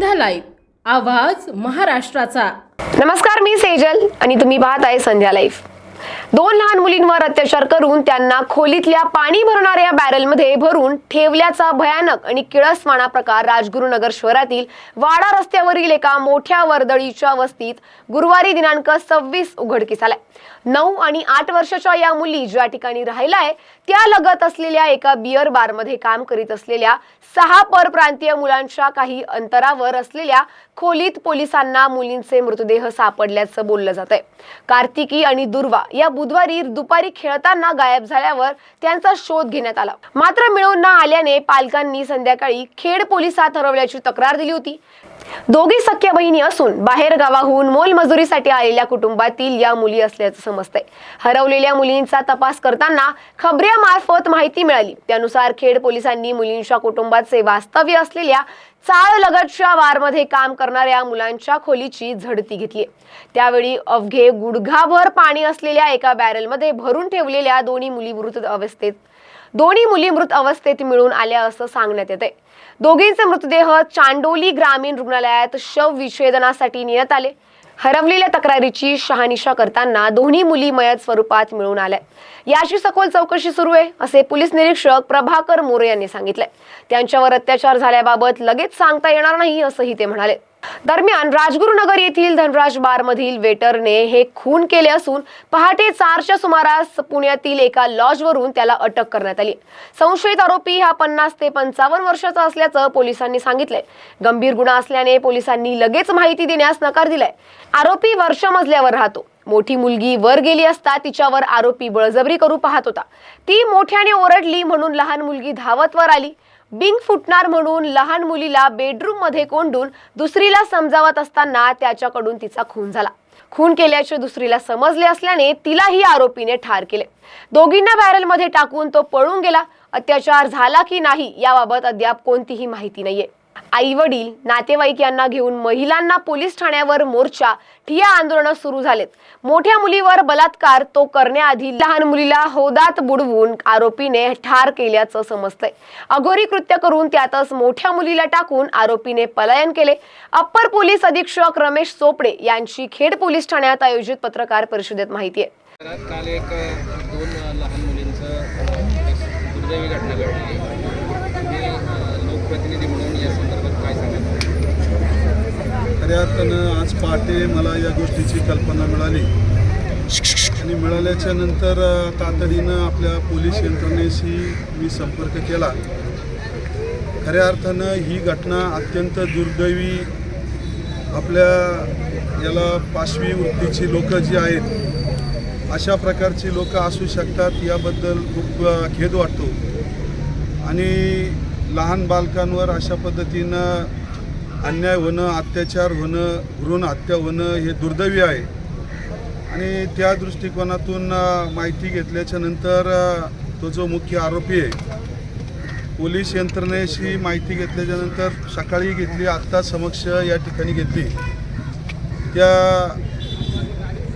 संध्या live आवाज महाराष्ट्राचा. नमस्कार मी सेजल आणि तुम्ही पाहत आहे संध्या लाईव्ह. दोन लहान मुलींवर अत्याचार करून त्यांना खोलीतल्या पाणी भरणाऱ्या बॅरलमध्ये भरून ठेवल्याचा भयानक आणि किळसवाणा प्रकार राजगुरुनगर शहरातील वाडा रस्त्यावरील एका मोठ्या वर्दळीच्या वस्तीत गुरुवारी दिनांक सव्वीस उघडकीस आलाय. नऊ आणि आठ वर्षाच्या या मुली ज्या ठिकाणी राहिलाय त्या लगत असलेल्या एका बिअर बारमध्ये काम करीत असलेल्या सहा परप्रांतीय मुलांच्या काही अंतरावर असलेल्या खोलीत पोलिसांना मुलींचे मृतदेह सापडल्याचं बोललं जात आहे कार्तिकी आणि दुर्वा या बुधवारी दुपारी खेळताना गायब झाल्यावर त्यांचा शोध घेण्यात आला. मात्र मिळून न आल्याने पालकांनी संध्याकाळी खेड पोलिसात हरवल्याची तक्रार दिली होती. दोघी सख्या बहिणी असून बाहेर गावाहून मोलमजुरीसाठी आलेल्या कुटुंबातील या मुली असल्याचं समजतंय. हरवलेल्या मुलींचा तपास करताना खबऱ्यामार्फत माहिती मिळाली. त्यानुसार खेड पोलिसांनी मुलींच्या कुटुंबाचे वास्तव्य असलेल्या चाळ लगतच्या वारमध्ये काम करणाऱ्या मुलांच्या खोलीची झडती घेतली त्यावेळी अवघे गुडघाभर पाणी असलेल्या एका बॅरलमध्ये भरून ठेवलेल्या दोन्ही मुली मृत अवस्थेत दोन्ही मुली मृत अवस्थेत मिळून आल्या असं सांगण्यात येते दोघींचे मृतदेह चांडोली ग्रामीण रुग्णालयात शव विच्छेदनासाठी नेण्यात आले. हरवलेल्या तक्रारीची शहानिशा करताना दोन्ही मुली मयत स्वरूपात मिळून आल्या. याची सखोल चौकशी सुरू आहे असे पोलीस निरीक्षक प्रभाकर मोरे यांनी सांगितले त्यांच्यावर अत्याचार झाल्याबाबत लगेच सांगता येणार नाही असंही ते म्हणाले. दरम्यान राजगुरुनगर येथील धनराज बार मधील वेटरने हे खून केले असून पहाटे चारच्या सुमारास पुण्यातील एका लॉजवरून त्याला अटक करण्यात आली. संशयित आरोपी हा पन्नास ते पंचावन्न वर्षाचा असल्याचं पोलिसांनी सांगितलंय. गंभीर गुन्हा असल्याने पोलिसांनी लगेच माहिती देण्यास नकार दिलाय. आरोपी वर्ष मजल्यावर राहतो. मोठी मुलगी वर गेली असता तिच्यावर आरोपी बळजबरी करू पाहत होता. ती मोठ्याने ओरडली म्हणून लहान मुलगी धावत वर आली. बिंग फुटणार म्हणून लहान मुलीला बेडरूममध्ये कोंडून दुसरीला समजावत असताना त्याच्याकडून तिचा खून झाला. खून केल्याचे दुसरीला समजले असल्याने तिलाही आरोपीने ठार केले. दोघींना बॅरलमध्ये टाकून तो पळून गेला. अत्याचार झाला की नाही याबाबत अद्याप कोणतीही माहिती नाहीये. आई वडील नातेवाईक यांना घेऊन महिलांना पोलीस ठाण्यावर मोर्चा ठिया आंदोलन सुरू झालेत. मोठ्या मुलीवर बलात्कार तो करण्याआधी लहान मुलीला होदात बुडवून आरोपीने ठार केल्याचं समजतंय. अघोरी कृत्य करून त्यातच मोठ्या मुलीला टाकून आरोपीने पलायन केले. अप्पर पोलीस अधीक्षक रमेश चोपडे यांची खेड पोलीस ठाण्यात आयोजित पत्रकार परिषदेत माहिती आहे. काल एक दोन लहान मुलींचं दुर्दैवी घटना घडली. लोकप्रतिनिधी म्हणून या संदर्भात काय सांगाल खऱ्या आज पहाटे मला या गोष्टीची कल्पना मिळाली. आणि मिळाल्याच्या नंतर तातडीनं आपल्या पोलीस यंत्रणेशी मी संपर्क केला. खऱ्या अर्थानं ही घटना अत्यंत दुर्दैवी आपल्या याला पाशवी वृत्तीची लोक जी आहेत अशा प्रकारची लोक असू शकतात याबद्दल खूप खेद वाटतो. आणि लहान बालकांवर अशा पद्धतीनं अन्याय होणं अत्याचार होणं भ्रूण हत्या होणं हे दुर्दैवी आहे. आणि त्या दृष्टिकोनातून माहिती घेतल्याच्या नंतर तो जो मुख्य आरोपी आहे पोलीस यंत्रणेशी माहिती घेतल्याच्यानंतर सकाळी घेतली आत्ता समक्ष या ठिकाणी घेतली. त्या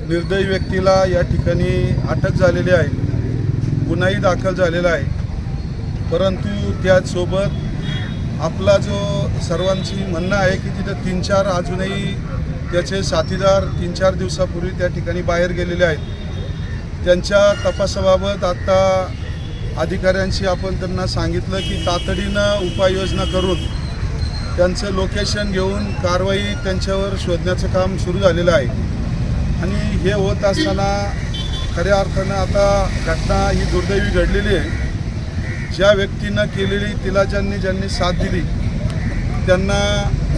निर्दयी व्यक्तीला या ठिकाणी अटक झालेली आहे. गुन्हाही दाखल झालेला आहे. परंतु त्याचसोबत आपला जो सर्वांची म्हणणं आहे की तिथं तीन चार अजूनही त्याचे साथीदार तीन चार दिवसापूर्वी त्या ठिकाणी बाहेर गेलेले आहेत. त्यांच्या तपासाबाबत आत्ता अधिकाऱ्यांशी आपण त्यांना सांगितलं की तातडीनं उपाययोजना करून त्यांचं लोकेशन घेऊन कारवाई त्यांच्यावर शोधण्याचं काम सुरू झालेलं आहे. आणि हे होत असताना खऱ्या अर्थानं आता घटना ही दुर्दैवी घडलेली आहे. ज्या व्यक्तीनं केलेली तिला ज्यांनी ज्यांनी साथ दिली त्यांना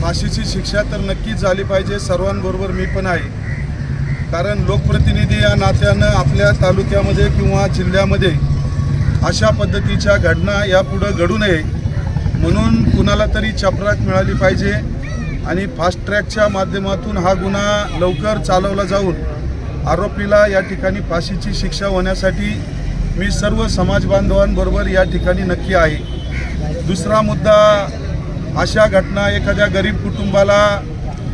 फाशीची शिक्षा तर नक्कीच झाली पाहिजे सर्वांबरोबर मी पण आहे. कारण लोकप्रतिनिधी या नात्यानं आपल्या तालुक्यामध्ये किंवा जिल्ह्यामध्ये अशा पद्धतीच्या घटना यापुढं घडू नये. म्हणून कुणाला तरी चपराक मिळाली पाहिजे आणि फास्ट ट्रॅकच्या माध्यमातून हा गुन्हा लवकर चालवला जाऊन आरोपीला या ठिकाणी फाशीची शिक्षा होण्यासाठी मी सर्व समाज बांधवांबरोबर या ठिकाणी नक्की आहे. दुसरा मुद्दा अशा घटना एखाद्या गरीब कुटुंबाला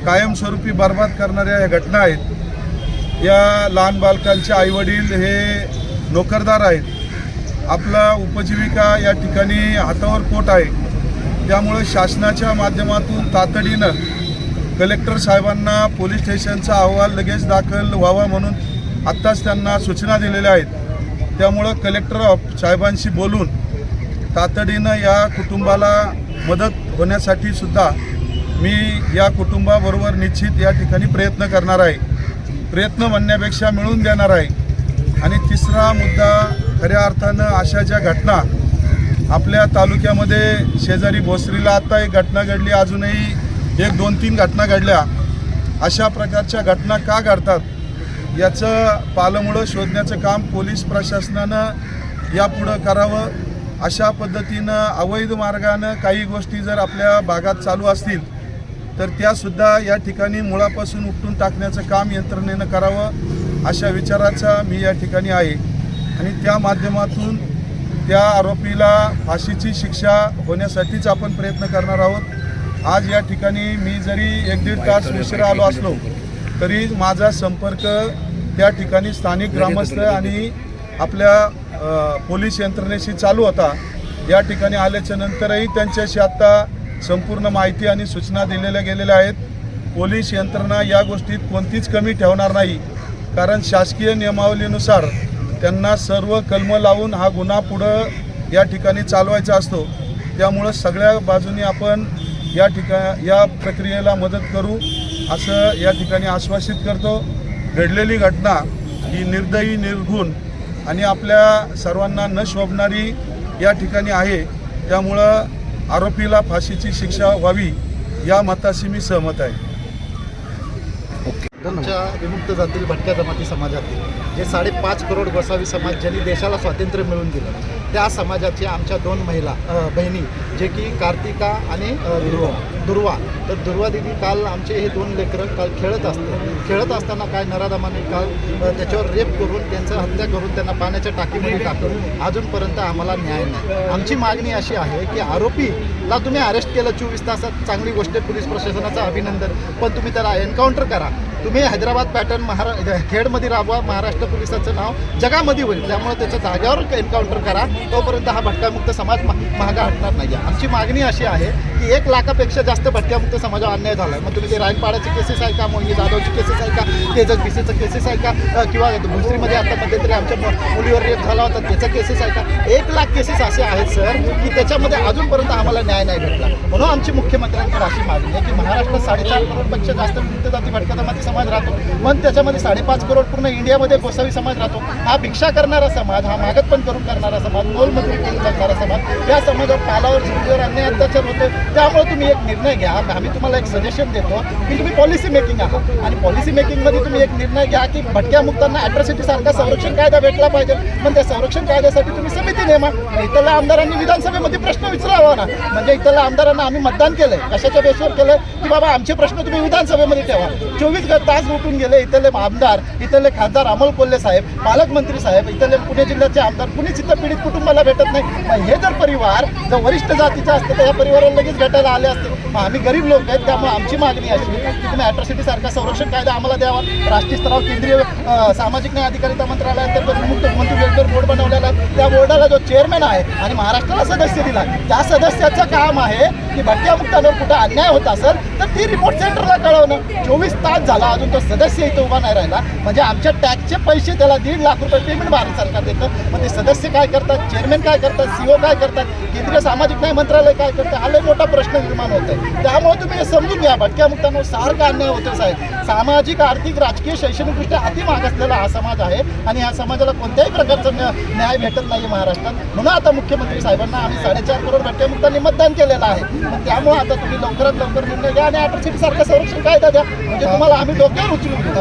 कायमस्वरूपी बर्बाद करणाऱ्या या घटना आहेत. या लहान बालकांचे आईवडील हे नोकरदार आहेत. आपला उपजीविका या ठिकाणी हातावर पोट आहे. त्यामुळं शासनाच्या माध्यमातून तातडीनं कलेक्टर साहेबांना पोलीस स्टेशनचा अहवाल लगेच दाखल व्हावा म्हणून आत्ताच त्यांना सूचना दिलेल्या आहेत. त्यामुळं कलेक्टर ऑफ- साहेबांशी बोलून तातडीनं या कुटुंबाला मदत होण्यासाठी सुद्धा मी या कुटुंबाबरोबर निश्चित या ठिकाणी प्रयत्न करणार आहे. प्रयत्न म्हणण्यापेक्षा मिळून देणार आहे. आणि तिसरा मुद्दा खऱ्या अर्थानं अशा ज्या घटना आपल्या तालुक्यामध्ये शेजारी भोसरीला आत्ता एक घटना घडली अजूनही एक दोन तीन घटना घडल्या. अशा प्रकारच्या घटना का घडतात? याचं पालमुळं शोधण्याचं काम पोलीस प्रशासनानं यापुढं करावं. अशा पद्धतीनं अवैध मार्गानं काही गोष्टी जर आपल्या भागात चालू असतील तर त्यासुद्धा या ठिकाणी मुळापासून उपटून टाकण्याचं काम यंत्रणेनं करावं अशा विचाराचा मी या ठिकाणी आहे. आणि त्या माध्यमातून त्या आरोपीला फाशीची शिक्षा होण्यासाठीच आपण प्रयत्न करणार आहोत. आज या ठिकाणी मी जरी एक दीड तास उशिरा आलो असलो तरी माझा संपर्क त्या ठिकाणी स्थानिक ग्रामस्थ आणि आपल्या पोलीस यंत्रणेशी चालू होता. या ठिकाणी आल्याच्या नंतरही त्यांच्याशी आत्ता संपूर्ण माहिती आणि सूचना दिलेल्या गेलेल्या आहेत. पोलीस यंत्रणा या गोष्टीत कोणतीच कमी ठेवणार नाही. कारण शासकीय नियमावलीनुसार त्यांना सर्व कलमं लावून हा गुन्हा पुढं या ठिकाणी चालवायचा असतो. त्यामुळं सगळ्या बाजूनी आपण या ठिका या प्रक्रियेला मदत करू. असं या ठिकाणी आश्वासित करतो. घडलेली घटना ही निर्दयी निर्घुण आणि आपल्या सर्वांना न शोभणारी या ठिकाणी आहे. त्यामुळं आरोपीला फाशीची शिक्षा व्हावी या मताशी मी सहमत आहे. आमच्या विमुक्त जातील भटक्या जमाती समाजातील. जे साडेपाच करोड गोसावी समाज ज्यांनी देशाला स्वातंत्र्य मिळवून दिलं. त्या समाजाच्या आमच्या दोन महिला बहिणी जे की कार्तिका आणि दुर्वा. दुर्वा. तर दुर्वा दिदी काल आमचे हे दोन लेकरं काल खेळत असते. खेळत असताना काय नराधामाने काल त्याच्यावर रेप करून त्यांचं हत्या करून त्यांना पाण्याच्या टाकीमध्ये टाकलं. अजूनपर्यंत आम्हाला न्याय नाही. आमची मागणी अशी आहे की आरोपीला तुम्ही अरेस्ट केलं चोवीस तासात चांगली गोष्ट पोलीस प्रशासनाचं अभिनंदन. पण तुम्ही त्याला एन्काउंटर करा. तुम्ही हैदराबाद पॅटर्न महारा खेडमध्ये राबवा महाराष्ट्र पोलिसाचं नाव जगामध्ये होईल. त्यामुळे त्याच्या जागेवर एन्काउंटर करा. तोपर्यंत हा भटक्यामुक्त समाज महागा हटणार नाही. आहे आमची मागणी अशी आहे की एक लाखापेक्षा जास्त भटक्यामुक्त समाजावर अन्याय झाला आहे मग तुम्ही ते रायनपाडाचे केसेस आहे का? मोहिनी जाधवची केसेस आहे का? तेजस बिसेचं केसेस आहे का? किंवा भोसरीमध्ये आता मध्यंतरी आमच्या मुलीवर रेप झाला होता त्याचा केसेस आहे का? एक लाख केसेस असे आहेत सर की त्याच्यामध्ये अजूनपर्यंत आम्हाला न्याय नाही भेटला. म्हणून आमची मुख्यमंत्र्यांकडे अशी मागणी आहे की महाराष्ट्रात साडेचार करोडपेक्षा जास्त मुक्त जाती भटक्या जमाती समाज राहतो. पण त्याच्यामध्ये साडेपाच करोड पूर्ण इंडियामध्ये गोसावी समाज राहतो. हा भिक्षा करणारा समाज हा मागत पण करून करणारा समाज मोलमजुरी करून समाज या समाजावर पालावर जिंकल्यावर अन्याय अत्याचार होतो. त्यामुळे तुम्ही एक निर्णय घ्या. आम्ही तुम्हाला एक सजेशन देतो की तुम्ही पॉलिसी मेकिंग आहात. आणि पॉलिसी मेकिंगमध्ये तुम्ही एक निर्णय घ्या की भटक्या मुक्तांना अॅट्रॉसिटी सारखा संरक्षण कायदा भेटला पाहिजे. पण त्या संरक्षण कायद्यासाठी तुम्ही समिती नेमा. इथल्या आमदारांनी विधानसभेमध्ये प्रश्न विचारावा. ना म्हणजे इथल्या आमदारांना आम्ही मतदान केलंय. कशाच्या बेसवर केलं की बाबा आमचे प्रश्न तुम्ही विधानसभेमध्ये ठेवा. चोवीस तास उठून गेले इथले आमदार इथले खासदार अमोल कोल्हे साहेब पालकमंत्री साहेब इथले पुणे जिल्ह्याचे आमदार कुणीच इथं पीडित मला भेटत नाही. मग हे जर परिवार जर वरिष्ठ जातीचं असतं तर या परिवाराला लगेच भेटायला आले असते. मग आम्ही गरीब लोक आहेत त्यामुळे आमची मागणी अशी की तुम्ही अॅट्रॉसिटी सारखा संरक्षण कायदा आम्हाला द्यावा. राष्ट्रीय स्तरावर केंद्रीय सामाजिक न्याय अधिकारिता मंत्रालयातर्फे विमुक्त मंत्री वेलफेअर बोर्ड बनवलेला आहे त्या बोर्डाला जो चेअरमॅन आहे आणि महाराष्ट्राला सदस्य दिला. त्या सदस्याचं काम आहे की भटक्या मुक्तांवर कुठं अन्याय होत असेल तर ती रिपोर्ट सेंटरला कळवणं. चोवीस तास झाला अजून तो सदस्य इथं उभा नाही राहिला. म्हणजे आमच्या टॅक्सचे पैसे त्याला दीड लाख रुपये पेमेंट भारत सरकार देतं. मग ते सदस्य काय करतात? चेअरमॅन काय करतात? सीओ काय करतात? केंद्रीय सामाजिक न्याय मंत्रालय काय करतं? हा लय मोठा प्रश्न निर्माण होत आहे. त्यामुळे तुम्ही हे समजून घ्या भटक्या मुक्तांवर सारखा अन्याय होतो साहेब. सामाजिक आर्थिक राजकीय शैक्षणिकदृष्ट्या अति मागासलेला हा समाज आहे आणि ह्या समाजाला कोणत्याही प्रकारचा न्या- न्याय भेटत नाही महाराष्ट्रात. म्हणून आता मुख्यमंत्री साहेबांना आम्ही साडेचार करोड भटक्यामुक्तांनी मतदान केलेलं आहे. मग त्यामुळे आता तुम्ही लवकरात लवकर निर्णय घ्या आणि अॅट्रॉसिटी सारखा संरक्षण कायदा द्या. म्हणजे तुम्हाला आम्ही डोक्यावर उचलून घेऊ.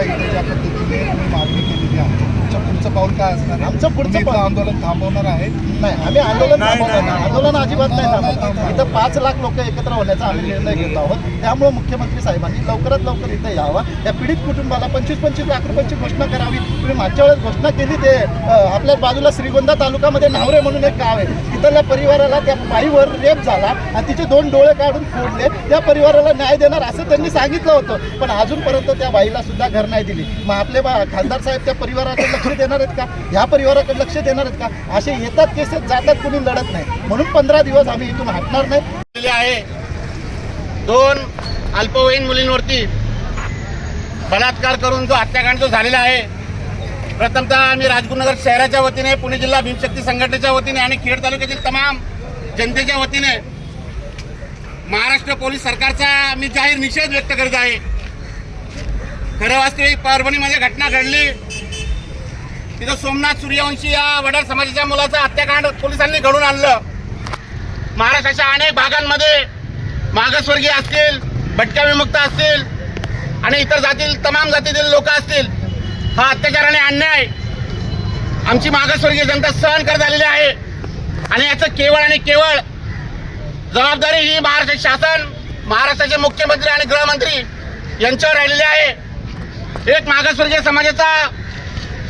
मागणी केलेली आहे. पुढचं पाऊल काय असणार? आमचं पुढचं पाऊल- आंदोलन थांबवणार आहे. नाही आम्ही आंदोलन नाही आंदोलन अजिबात नाही इथं पाच लाख लोक एकत्र होण्याचा आम्ही निर्णय घेत आहोत. त्यामुळे मुख्यमंत्री साहेबांनी लवकरात लवकर इथं यावं. या पीडित कुटुंबाला पंचवीस पंचवीस लाख रुपयांची घोषणा करावी. तुम्ही मागच्या वेळेस घोषणा केली ते अं, आपल्या बाजूला श्रीगोंदा तालुक्यामध्ये नावरे म्हणून एक गाव आहे. तिथल्या परिवाराला त्या बाईवर रेप झाला आणि तिचे दोन डोळे काढून फोडले. त्या परिवाराला न्याय देणार असं त्यांनी सांगितलं होतं. पण अजूनपर्यंत त्या बाईला सुद्धा घर नाही दिली. मग आपले बा खासदार साहेब त्या परिवाराकडे लक्ष देणार आहेत का? ह्या परिवाराकडे लक्ष देणार आहेत का? असे येतात केसेस जातात कुणी लढत नाही. म्हणून पंधरा दिवस आम्ही इथून हटणार नाही. आहे. दोन अल्पवयीन मुलींवरती बलात्कार करून जो हत्याकांड जो झालेला आहे प्रथमतः आम्ही राजगुरुनगर शहराच्या वतीने पुणे जिल्हा भीमशक्ती संघटनेच्या वतीने आणि खेड तालुक्यातील तमाम जनतेच्या वतीने महाराष्ट्र पोलीस सरकारचा मी जाहीर निषेध व्यक्त करीत आहे. खरं वास्तविक परभणीमध्ये घटना घडली. तिथं सोमनाथ सूर्यवंशी या वडार समाजाच्या मुलाचं हत्याकांड पोलिसांनी घडून आणलं. महाराष्ट्राच्या अनेक भागांमध्ये मागासवर्गीय असतील भटक्या विमुक्त असतील आणि इतर जातील तमाम जातीतील लोक असतील हा अत्याचार आणि अन्याय आमची मागासवर्गीय जनता सहन करत आलेली आहे. आणि याचं केवळ आणि केवळ जबाबदारी ही महाराष्ट्र शासन महाराष्ट्राचे मुख्यमंत्री आणि गृहमंत्री यांच्यावर राहिलेली आहे. एक मागासवर्गीय समाजाचा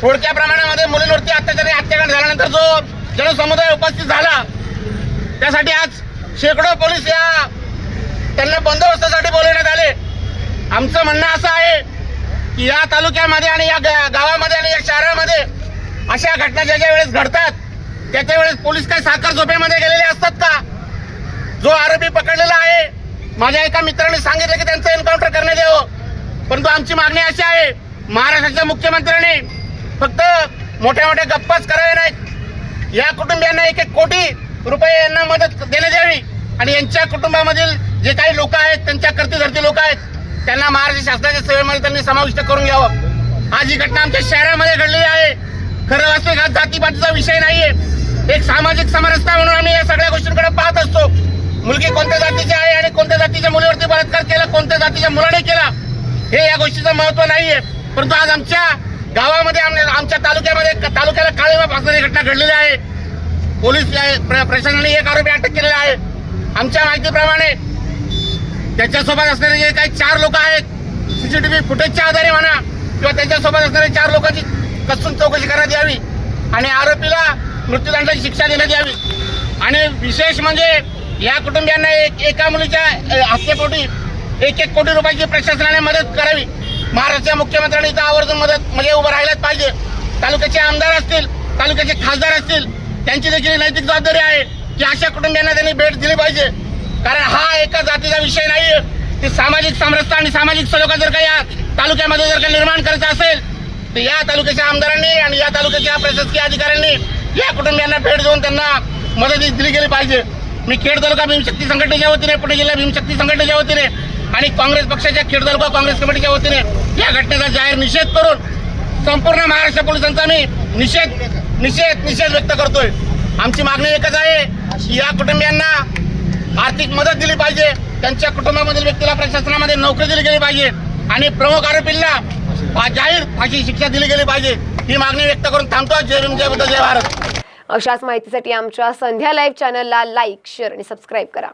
थोडक्या प्रमाणामध्ये मुलींवरती अत्याचारी हत्याकांड झाल्यानंतर जो जनसमुदाय उपस्थित झाला त्यासाठी आज शेकडो पोलीस या त्यांना बंदोबस्तासाठी बोलवण्यात आले. आमचं म्हणणं असं आहे की या तालुक्यामध्ये आणि या गावामध्ये आणि या शहरामध्ये अशा घटना ज्या ज्या वेळेस घडतात त्या त्या वेळेस पोलीस काय साखर झोपेमध्ये गेलेले असतात का? जो आरोपी पकडलेला आहे माझ्या एका मित्राने सांगितलं की त्यांचं एन्काउंटर करण्यात यावं. परंतु आमची मागणी अशी आहे महाराष्ट्राच्या मुख्यमंत्र्यांनी फक्त मोठ्या मोठ्या गप्पाच करावे नाहीत. या कुटुंबियांना एक एक कोटी रुपये यांना मदत देण्यात यावी. आणि यांच्या कुटुंबामधील जे काही लोक आहेत त्यांच्या करते लोक आहेत त्यांना महाराष्ट्र शासनाच्या सेवेमध्ये त्यांनी समाविष्ट करून घ्यावं. आज ही घटना आमच्या शहरामध्ये घडलेली आहे. खरं वास्तविक हा जातीपातीचा विषय नाहीये. एक सामाजिक समरसता म्हणून आम्ही या सगळ्या गोष्टींकडे पाहत असतो. मुलगी कोणत्या जातीची आहे आणि कोणत्या जातीच्या मुलीवरती बलात्कार केला कोणत्या जातीच्या मुलाने केला हे या गोष्टीचं महत्त्व नाहीये. परंतु आज आमच्या गावामध्ये आम- आमच्या तालुक्यामध्ये तालुक्याला काळेबा फासणारी घटना घडलेली आहे. पोलीस प्र- प्रशासनाने एक आरोपी अटक केलेला आहे. आमच्या माहितीप्रमाणे त्याच्यासोबत असणारे जे काही चार लोक आहेत सीसीटीव्ही फुटेजच्या आधारे म्हणा किंवा त्यांच्यासोबत असणारे चार लोकांची कसून चौकशी करण्यात यावी आणि आरोपीला मृत्यूदंडाची शिक्षा देण्यात यावी. आणि विशेष म्हणजे या कुटुंबियांना एक एका मुलीच्या हत्येपोटी एक एक कोटी रुपयाची प्रशासनाने मदत करावी. महाराष्ट्राच्या मुख्यमंत्र्यांनी इथं आवर्जून मदत म्हणजे उभं राहिलाच पाहिजे. तालुक्याचे आमदार असतील तालुक्याचे खासदार असतील त्यांची देखील नैतिक जबाबदारी आहे की अशा कुटुंबियांना त्यांनी भेट दिली पाहिजे. कारण हा एका जातीचा विषय नाहीये. ते सामाजिक समरसता आणि सामाजिक सलोखा जर का या तालुक्यामध्ये जर का निर्माण करायचा असेल तर या तालुक्याच्या आमदारांनी आणि या तालुक्याच्या प्रशासकीय अधिकाऱ्यांनी या कुटुंबियांना भेट देऊन त्यांना मदत दिली गेली पाहिजे. मी खेड तालुका भीमशक्ती संघटनेच्या वतीने पुणे जिल्हा भीमशक्ती संघटनेच्या वतीने आणि काँग्रेस पक्षाच्या खेड तालुका काँग्रेस कमिटीच्या वतीने या घटनेचा जाहीर निषेध करून संपूर्ण महाराष्ट्र पोलिसांचा मी निषेध निषेध निषेध व्यक्त करतोय. आमची मागणी एकच आहे की या कुटुंबियांना आर्थिक मदत दिली पाहिजे. त्यांच्या कुटुंबामधील व्यक्तीला प्रशासनामध्ये नोकरी दिली गेली पाहिजे. आणि प्रमुख आरोपींना जाहीर फाशी शिक्षा दिली गेली पाहिजे. ही मागणी व्यक्त करून थांबतो. जय भीम जय बुद्ध जय भारत. अशाच माहितीसाठी आमच्या संध्या लाईव्ह चॅनलला लाईक शेअर आणि सबस्क्राईब करा.